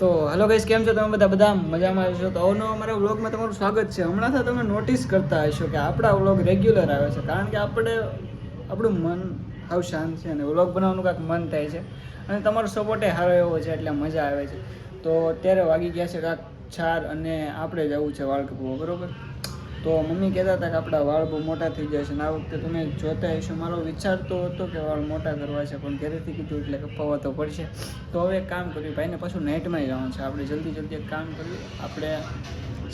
તો hello guys કેમ છો તમે બધા? બધા મજામાં છો તો અવનો અમારા વ્લોગમાં તમારું સ્વાગત છે. હમણાં તમે નોટિસ કરતા હશો કે આપણા વ્લોગ રેગ્યુલર આવે છે. કારણ કે આપણે, આપણું મન હાવ શાંત છે અને વ્લોગ બનાવવાનું કાંઈક મન થાય છે. અને તમારો સપોર્ટે સારો એવો છે, એટલે મજા આવે છે. તો અત્યારે વાગી ગયા છે કાંક ચાર અને આપણે જવું છે વાળ કપવું બરોબર? તો મમ્મી કહેતા હતા કે આપણા વાળ બહુ મોટા થઈ જાય છે અને આ વખતે તમે જોતા હશો. મારો વિચાર તો હતો કે વાળ મોટા કરવા છે પણ ઘરેથી કીધું એટલે કપાવવા તો પડશે. તો હવે એક કામ કર્યું ભાઈને પાછું નાઇટમાં જવાનું છે. આપણે જલ્દી જલ્દી એક કામ કર્યું. આપણે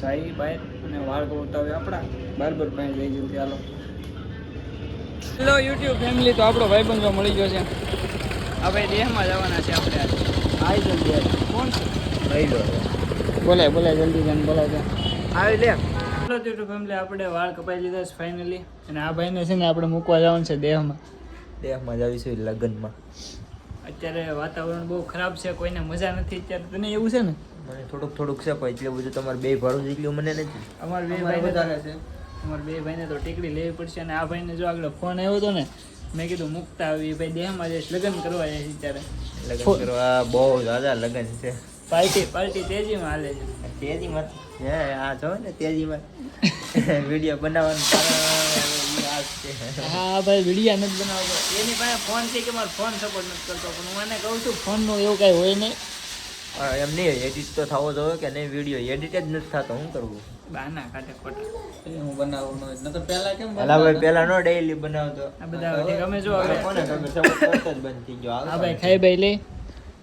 જઈ બહાર અને વાળ કપાવતા હવે આપણા બાર્બર પાસે જઈ જલ્દી હાલો. હેલો યુટ્યુબ ફેમિલી તો આપણો ભાઈબંધ બંધો મળી ગયો છે. આ ભાઈ દેહમાં જવાના છે આપણે આજે. આવી જલ્દી કોણ? છે બોલે બોલે જલ્દી જઈને બોલાવજો. આવી લે. ચલો યુટ્યુબ ફેમિલી આપણે વાળ કપાઈ લીધા છે ફાઇનલી અને આ ભાઈને છે ને આપણે મૂકવા જવાનું છે દેહમાં. દેહમાં જ આવીશું લગ્નમાં. અત્યારે વાતાવરણ બહુ ખરાબ છે કોઈને મજા નથી અત્યારે. તને એવું છે ને? મને થોડુંક થોડુંક છે પણ એટલે બધું તમારે બે ભાડું જેટલું મને નથી. અમારે બે ભાઈ વધારે છે. અમારે બે ભાઈને તો ટીકડી લેવી પડશે અને આ ભાઈને જો આગળ ફોન આવ્યો હતો ને મેં કીધું મૂકતા આવી ભાઈ દેહમાં જઈશ લગ્ન કરવા જાય છે અત્યારે. લગ્ન કરવા બહુ દાદા લગ્ન છે. પાર્ટી પાર્ટી તેજીમાં હાલે છે. તેજીમાં હે આ જો ને તેજીમાં. વીડિયો બનાવવાનું કારણ હા ભાઈ વીડિયો નથી બનાવતો. એની પાસે ફોન છે કે મારો ફોન સપોર્ટ નથી કરતો? પણ હું એને કહું છું ફોનનો એવું કાંઈ હોય નહીં. એમ નહીં એડિટ તો થવો જોઈએ કે નહીં વીડિયો એડિટ જ નથી થતો હું કરવું બાના કાઢે ખોટા. હું બનાવું નકર પહેલા કેમ ભાઈ નો ડેઈલી બનાવતો. આ બધા અમે જો હવે. કોને ખબર? સપોર્ટ જ બંધ થઈ ગયો. હા ભાઈ ખાઈ ભાઈ લે.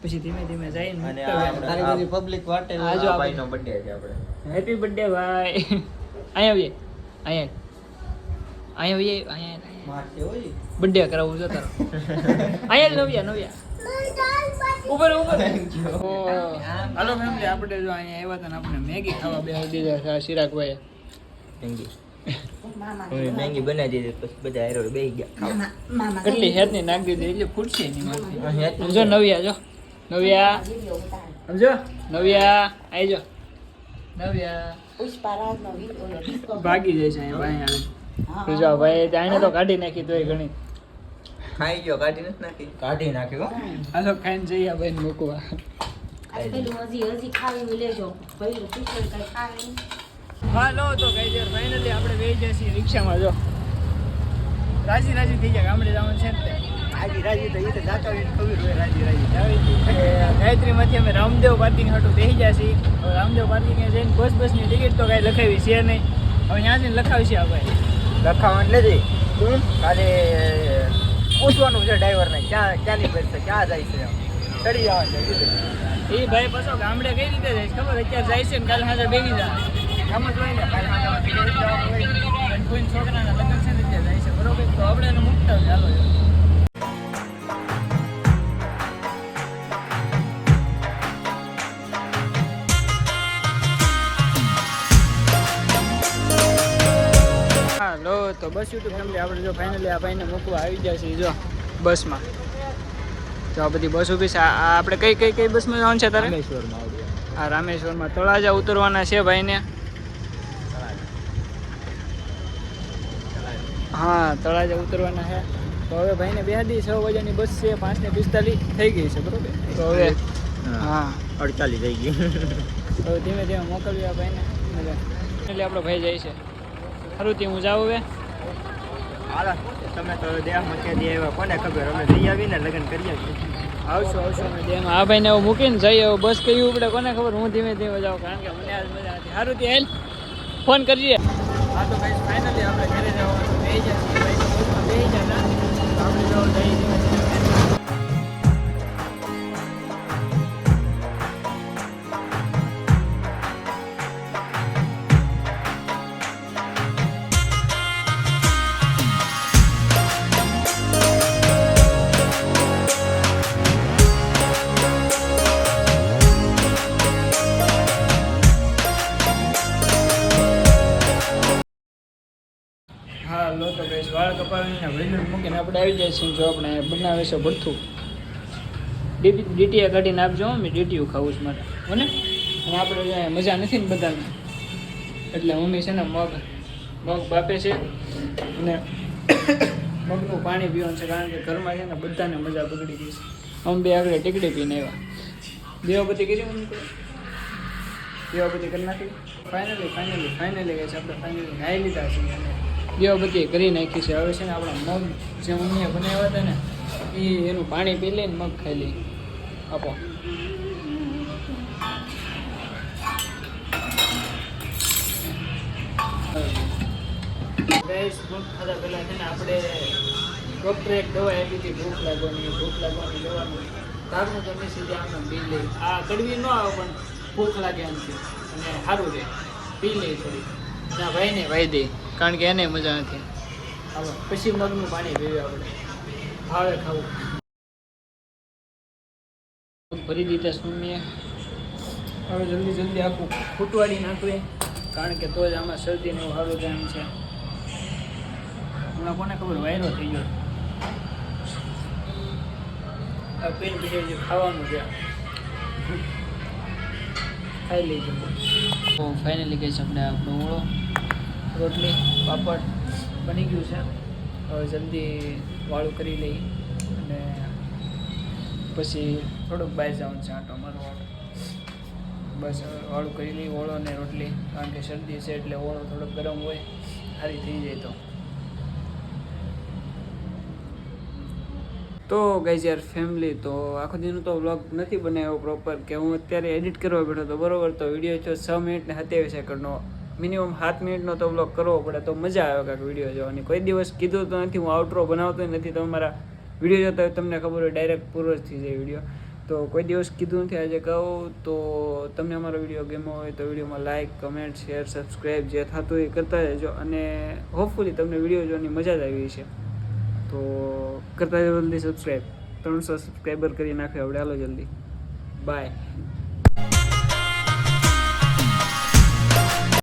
પછી ધીમે ધીમે જઈને અને આ પબ્લિક વાટે આ જો ભાઈનો બર્થડે છે આપણે. હેપી બર્થડે ભાઈ. અહીંયા આવીએ. અહીંયા. અહીંયા આવીએ. અહીંયા. બર્થડે કરાવવું છે તારો. અહીંયા નવ્યા નવ્યા. ઉપર ઉપર. હાલો ફેમિલી આપણે જો અહીંયા આવ્યા હતા ને આપણે મેગી ખાવા બે દીધા છે ચિરાગભાઈ મેંગી મેંગી બનાવી દીધી પછી બધા હારો બેસી ગયા. કેટલી હેતની નાખી દીધી એટલે ફૂટશે હેતનું સમજો નવ્યા જો. નવ્યા. સમજો. નવ્યા. આઈ જો. ભાગી જાય છે અહીંયા ભાઈ આવે જો ભાઈ આને તો કાઢી નાખી તોય ઘણી. ખાઈ ગયો કાઢી નથી નાખી? કાઢી નાખ્યો હાલો ખાઈને જઈએ ભાઈ મૂકવા. હાલો તો કઈ દે ફાઇનલી આપણે બેસી જઈએ છીએ રિક્ષામાં જો. રાજી રાજી થઈ ગયા ગામડે જવાનું છે ને. રાજી રાજી તો એ તો જાતા હોય ખબર હોય રાજી ગાયત્રીમાંથી અમે રામદેવ પાર્કિંગ હાટું બેસી ગયા છીએ. હવે રામદેવ પાર્કિંગ જઈને બસ બસની ટિકિટ તો કાંઈ લખાવી છે નહીં. હવે ત્યાં જઈને લખાવી છે આ ભાઈ. લખાવાનું નથી. ખાલી પૂછવાનું છે ડ્રાઈવરને ક્યાં ક્યાંની બસ છે ક્યાં જાય છે ચડી જવાનું છે એ ભાઈ પાછો ગામડે કઈ રીતે જાય ખબર? અત્યારે જાય છે ને કાલે સાંજે બેસી જાય જ હોય ને કાલે કોઈ છોકરાના લગ્ન છે ને ત્યાં જાય છે બરોબર? તો આપણે એને મૂકતા ચાલો તો બસ યુટ્યુબ ફેમિલી આપણે જો ફાઇનલી આ ભાઈને મૂકવા આવી ગયા છીએ જો બસમાં. તો આ બધી બસ ઊભી છે. આપણે કઈ કઈ કઈ બસમાં જવાનું છે તારે? રામેશ્વરમાં આ રામેશ્વરમાં તળાજા ઉતરવાના છે ભાઈને. હા તળાજા ઉતરવાના છે. તો હવે ભાઈને બેહાડી છ વાગ્યાની બસ છે પાંચ ને પિસ્તાલીસ થઈ ગઈ છે બરોબર? તો હવે હા અડતાલીસ થઈ ગઈ. હવે ધીમે ધીમે મોકલવી આ ભાઈને. એટલે આપણો ભાઈ જાય છે. ખરું હું જાઉં હવે. હાલો તમે તો દેહમાં ક્યાં દે આવ્યા? કોને ખબર? અમે જઈ આવીને લગ્ન કરી આવીએ. આવશો આવશો અમે આ ભાઈને એવું મૂકીને જઈએ બસ કયું પડે કોને ખબર? હું ધીમે ધીમે જાઉં કારણ કે મને આજ મજા નથી. સારું તે હેલ. ફોન કરીએ. હા તો ભાઈ ફાઇનલી આપણે ઘરે જવાનું. બે જશે બે જતા આપણે જવું જઈ કપાવીને મૂકીને આપણે આવી છીએ જો આપણે બનાવે છે ભરથું ડીટીએ કાઢીને આપજો મેં ડીટીયું ખાવું છું મારે. હોને? અને આપણે અહીંયા મજા નથી ને બધાને એટલે મમ્મી છે ને મગ મગ બાપે છે અને મગનું પાણી પીવાનું છે કારણ કે ઘરમાં છે ને બધાને મજા બગડી ગઈ છે. અમે બે આગળ ટીકડી પીને આવ્યા. દેવાપતિ કરી મમ્મી દેવાપતિ કરી નાખી? ફાઇનલી ફાઇનલી ફાઇનલી ગઈ છે. આપણે ફાઇનલી નાહી લીધા છે. બધી કરી નાખી છે. હવે છે ને આપણા મગ જે મમ્મીએ બનાવ્યા હતા ને, એ એનું પાણી પી લઈને મગ ખાઈ લઈ આપો. ભૂખ ખાધા પહેલાં છે ને આપણે ડૉક્ટરે દવા આપી હતી, ભૂખ લાગવાની ભૂખ લાગવાની દવાનું તારનું તમે સીધી આમને પી લઈ આ કડવી ન આવે, પણ ભૂખ લાગે એમ છે. અને સારું રહે પી લઈ થોડી. ના, ભાઈને ભાઈ દે. કારણ કે એને મજા નથી. પછી મગનું પાણી પીવું આપણે. ભાવે ખાવું. ભરી દીધા સ્વામીએ હવે જલ્દી જલ્દી આખું ફૂટવાડી નાખવી. કારણ કે તો જ આમાં શરદીને એવું સારું જાણ છે. હમણાં કોને ખબર વાયરો થઈ ગયો. આ પેન પછી જે ખાવાનું છે. ખાઈ લઈશું તો ફાઇનલી કહીશ છે આપણે આપણો ઓળો રોટલી, પાપડ બની ગયું છે. હવે જલ્દી વાળું કરી લઈ અને પછી થોડુંક બહાર જવાનું છે આટો મારવાનો બસ વાળું કરી લઈ ઓળો ને રોટલી. કારણ કે શરદી છે એટલે ઓળો થોડોક ગરમ હોય, સારી થઈ જાય તો. તો ગઈ યાર ફેમિલી તો આખો દિનનો તો વ્લોગ નથી બનાવ્યો પ્રોપર કે હું અત્યારે એડિટ કરવા બેઠો તો બરોબર, તો વીડિયો જો છ મિનિટને સત્યાવીસ સેકન્ડનો મિનિમમ સાત મિનિટનો તો વ્લોગ કરવો પડે, તો મજા આવે કાંઈક વીડિયો જોવાની. કોઈ દિવસ કીધું તો નથી, હું આઉટરો બનાવતો નથી તમે મારા વીડિયો જોતા હોય તમને ખબર હોય ડાયરેક્ટ પૂરો જ થઈ જાય વીડિયો તો કોઈ દિવસ કીધું નથી, આજે કહું તો તમને અમારો વીડિયો ગમ્યો હોય તો વિડીયોમાં લાઇક કમેન્ટ શેર સબસ્ક્રાઈબ જે થતું હોય એ કરતા રહેજો અને હોપફુલી તમને વીડિયો જોવાની મજા જ આવી છે તો કરતા જલ્દી સબસ્ક્રાઈબ ત્રણસો સબસ્ક્રાઈબર કરી નાખે આપણે, હાલો જલ્દી. બાય